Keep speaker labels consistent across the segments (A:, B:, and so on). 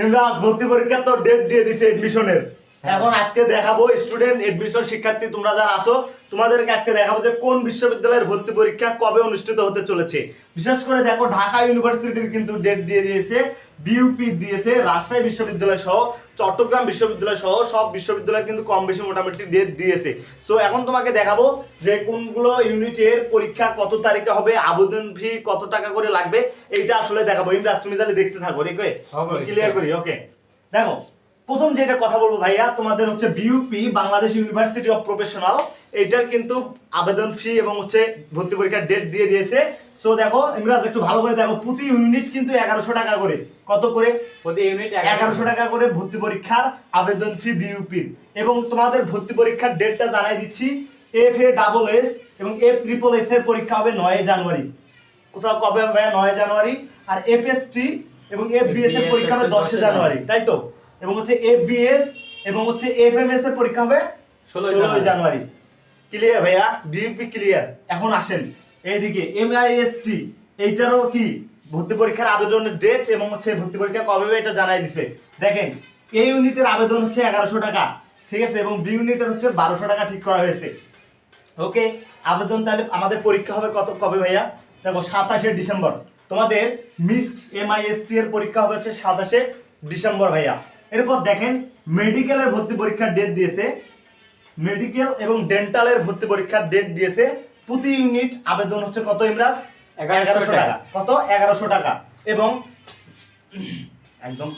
A: ইমরাজ ভর্তি পরীক্ষা তো ডেট দিয়ে দিছে এডমিশনের এখন আজকে দেখাবো স্টুডেন্ট এডমিশন শিক্ষার্থী তোমরা যারা আসো তোমাদেরকে আজকে দেখাবো যে কোন বিশ্ববিদ্যালয়ের ভর্তি পরীক্ষা কবে অনুষ্ঠিত হতে চলেছে। বিশেষ করে দেখো ঢাকা ইউনিভার্সিটির কিন্তু ডেট দিয়ে দিয়েছে। বিউপি দিয়েছে রাজশাহী বিশ্ববিদ্যালয় সহ চট্টগ্রাম বিশ্ববিদ্যালয় সহ সব বিশ্ববিদ্যালয় কিন্তু কম বেশি মোটামুটি ডেট দিয়েছে। সো এখন তোমাকে দেখাবো যে কোনগুলো ইউনিটের পরীক্ষা কত তারিখে হবে আবেদন ফি কত টাকা করে লাগবে এইটা আসলে দেখাবো। ইমরাজ তুমি তাহলে দেখতে থাকো রেখে। ক্লিয়ার করি ওকে দেখো প্রথম যেটা কথা বলব ভাইয়া তোমাদের হচ্ছে BUP Bangladesh university of professional এইটার কিন্তু আবেদন ফি এবং হচ্ছে ভর্তি পরীক্ষার ডেট দিয়ে দিয়েছে। সো দেখো ইমরাজ একটু ভালো করে দেখো প্রতি ইউনিট কিন্তু এগারোশো টাকা করে। কত করে?
B: প্রতি ইউনিট
A: এগারোশো। টাকা করে ভর্তি পরীক্ষার আবেদন ফি বিউপির এবং তোমাদের ভর্তি পরীক্ষার ডেটটা জানাই দিচ্ছি এফ এ ডাবল এস এবং এফ ট্রিপল এস এর পরীক্ষা হবে নয় জানুয়ারি। কোথাও কবে হবে? নয় জানুয়ারি। আর এফ এস টি এবং এফ বিএস এর পরীক্ষা হবে দশে জানুয়ারি তাই তো? এবং হচ্ছে এফ বিএস এবং হচ্ছে এফ এম এস এর পরীক্ষা হবে
B: ষোলোই
A: জানুয়ারি। ক্লিয়ার ভাইয়া? বিউপি ক্লিয়ার এখন আসেন। এইদিকে এম আই এস টি এইটারও কি? ভর্তি পরীক্ষার আবেদনের ডেট এবং হচ্ছে ভর্তি পরীক্ষা কবে এটা জানাই দিছে। দেখেন এই ইউনিটের আবেদন হচ্ছে এগারোশো টাকা, ঠিক আছে? এবং বি ইউনিটের হচ্ছে বারোশো টাকা ঠিক করা হয়েছে। ওকে আবেদন তাহলে আমাদের পরীক্ষা হবে কত, কবে ভাইয়া? দেখো, সাতাশে ডিসেম্বর। তোমাদের মিসড এমআইএসটি এর পরীক্ষা হবে হচ্ছে সাতাশে ডিসেম্বর ভাইয়া। এরপর দেখেন মেডিকেলের ভর্তি পরীক্ষার ডেট দিয়েছে। মেডিকেল এবং ডেন্টালের ভর্তি পরীক্ষার ডেট দিয়েছে। প্রতি ইউনিট আবেদন হচ্ছে কত ইমরাজ? এগারোশো টাকা। কত? এগারোশো টাকা। এবং একদম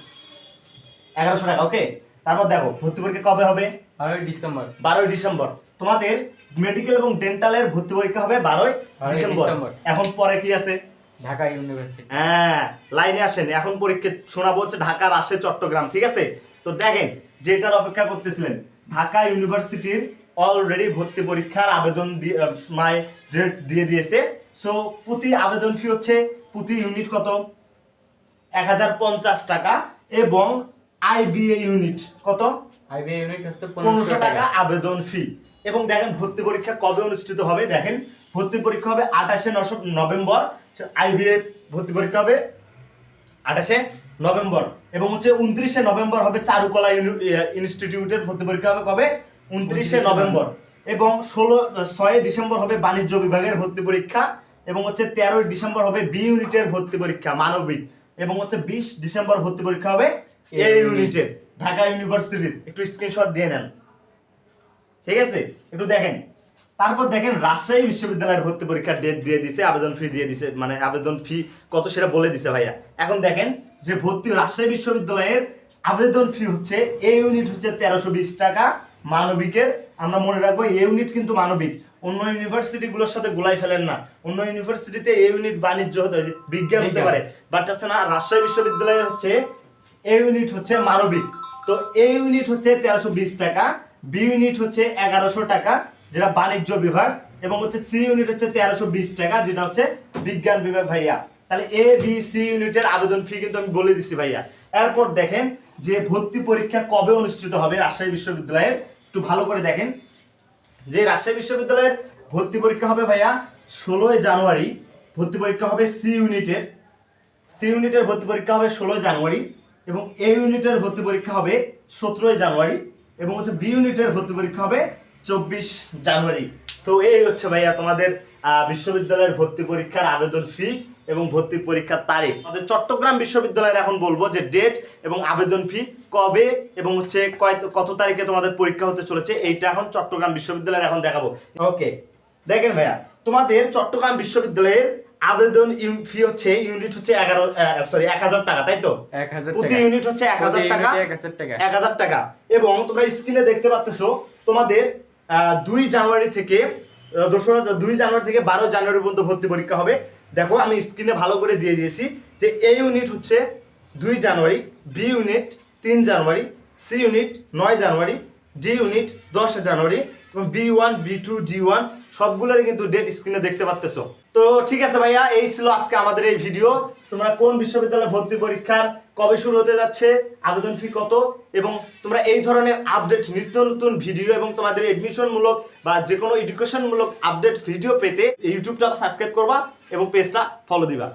A: এগারোশো টাকা ওকে তারপর দেখো ভর্তি পরীক্ষা কবে হবে?
B: বারোই ডিসেম্বর।
A: বারোই ডিসেম্বর। তোমাদের মেডিকেল এবং ডেন্টালের ভর্তি পরীক্ষা হবে বারোই ডিসেম্বর। এখন পরে কি আছে?
B: ঢাকা ইউনিভার্সিটি।
A: হ্যাঁ লাইনে আসেন। এখন পরীক্ষা শোনাবো হচ্ছে ঢাকা রাজশাহী চট্টগ্রাম ঠিক আছে? তো দেখেন যেটার অপেক্ষা করতেছিলেন ঢাকা ইউনিভার্সিটির অলরেডি ভর্তি পরীক্ষার আবেদন দিয়ে মাই ডেট দিয়ে দিয়েছে। সো প্রতি আবেদন ফি হচ্ছে প্রতি ইউনিট কত? এক হাজার পঞ্চাশ টাকা এবং আইবিএ ইউনিট কত?
B: আইবি ইউনিট হচ্ছে
A: পনেরোশো টাকা আবেদন ফি এবং দেখেন ভর্তি পরীক্ষা কবে অনুষ্ঠিত হবে? দেখেন ভর্তি পরীক্ষা হবে আঠাশে নভেম্বর। আইবিএ ভর্তি পরীক্ষা হবে আঠাশে নভেম্বর এবং হচ্ছে উনত্রিশে নভেম্বর হবে চারুকলা ইনস্টিটিউটের ভর্তি পরীক্ষা হবে কবে? উনত্রিশে নভেম্বর। এবং ষোলো ছয় ডিসেম্বর হবে বাণিজ্য বিভাগের ভর্তি পরীক্ষা এবং হচ্ছে তেরোই ডিসেম্বর হবে বি ইউনিটের ভর্তি পরীক্ষা মানবিক। এবং হচ্ছে বিশ ডিসেম্বর ভর্তি পরীক্ষা হবে এ ইউনিটের ঢাকা ইউনিভার্সিটির। একটু স্ক্রিনশট দিয়ে নেন। ঠিক আছে? একটু দেখেন। তারপর দেখেন রাজশাহী বিশ্ববিদ্যালয়ের ভর্তি পরীক্ষার ডেট দিয়ে দিছে আবেদন ফি দিয়ে দিছে মানে আবেদন ফি কত সেটা বলে দিছে ভাইয়া। এখন দেখেন যে ভর্তি রাজশাহী বিশ্ববিদ্যালয়ের আবেদন ফি হচ্ছে এ ইউনিট হচ্ছে তেরোশো বিশ টাকা মানবিকের। আমরা মনে রাখব এ ইউনিট কিন্তু মানবিক। অন্য ইউনিভার্সিটিগুলোর সাথে গোলাই ফেলেন না। অন্য ইউনিভার্সিটিতে এ ইউনিট বাণিজ্য হতে বিজ্ঞান হতে পারে। বাট হচ্ছে না রাজশাহী বিশ্ববিদ্যালয়ের হচ্ছে এ ইউনিট হচ্ছে মানবিক। তো এ ইউনিট হচ্ছে তেরোশো বিশ টাকা বি ইউনিট হচ্ছে এগারোশো টাকা যেটা বাণিজ্য বিভাগ এবং হচ্ছে সি ইউনিট হচ্ছে তেরোশো বিশ টাকা, যেটা হচ্ছে বিজ্ঞান বিভাগ ভাইয়া। তাহলে এ বি সি ইউনিটের আবেদন ফি কিন্তু আমি বলে দিচ্ছি ভাইয়া। এরপর দেখেন যে ভর্তি পরীক্ষা কবে অনুষ্ঠিত হবে রাজশাহী বিশ্ববিদ্যালয়ের। একটু ভালো করে দেখেন। যে রাজশাহী বিশ্ববিদ্যালয়ের ভর্তি পরীক্ষা হবে ভাইয়া ষোলোই জানুয়ারি, ভর্তি পরীক্ষা হবে সি ইউনিটের সি ইউনিটের ভর্তি পরীক্ষা হবে ষোলোই জানুয়ারি এবং এ ইউনিটের ভর্তি পরীক্ষা হবে সতেরোই জানুয়ারি এবং হচ্ছে বি ইউনিটের ভর্তি পরীক্ষা হবে চব্বিশ জানুয়ারি। তো এই হচ্ছে ভাইয়া তোমাদের বিশ্ববিদ্যালয়ের ভর্তি পরীক্ষার আবেদন ফি এবং ভর্তি পরীক্ষার তারিখ। আমাদের চট্টগ্রাম বিশ্ববিদ্যালয়ের এখন বলব যে ডেট এবং আবেদন ফি কবে এবং হচ্ছে কয় কত তারিখে তোমাদের পরীক্ষা হতে চলেছে এইটা এখন চট্টগ্রাম বিশ্ববিদ্যালয়ের এখন দেখাবো। ওকে দেখেন ভাইয়া তোমাদের চট্টগ্রাম বিশ্ববিদ্যালয়ের আবেদন ফি হচ্ছে ইউনিট হচ্ছে এগারো সরি এক হাজার টাকা তাই তো? প্রতি ইউনিট হচ্ছে এক হাজার টাকা
B: এক হাজার টাকা।
A: এবং তোমরা স্ক্রিনে দেখতে পাচ্তেছো তোমাদের দুই জানুয়ারি থেকে দোসরা দুই জানুয়ারি থেকে বারো জানুয়ারি পর্যন্ত ভর্তি পরীক্ষা হবে। দেখো, আমি স্ক্রিনে ভালো করে দিয়ে দিয়েছি যে এ ইউনিট হচ্ছে দুই জানুয়ারি বি ইউনিট তিন জানুয়ারি সি ইউনিট নয় জানুয়ারি ডি ইউনিট দশ জানুয়ারি এবং B one B two D one সবগুলোরই কিন্তু ডেট স্ক্রিনে দেখতে পাচ্তেছো তো ঠিক আছে ভাইয়া, এই ছিল আজকে আমাদের এই ভিডিও তোমরা কোন বিশ্ববিদ্যালয়ে ভর্তি পরীক্ষার কবে শুরু হতে যাচ্ছে, আবেদন ফি কত, এবং তোমরা এই ধরনের আপডেট নিত্য নতুন ভিডিও এবং তোমাদের এডমিশন মূলক বা যে কোনো এডুকেশন মূলক আপডেট ভিডিও পেতে ইউটিউবটা সাবস্ক্রাইব করবা এবং পেজটা ফলো দিবা।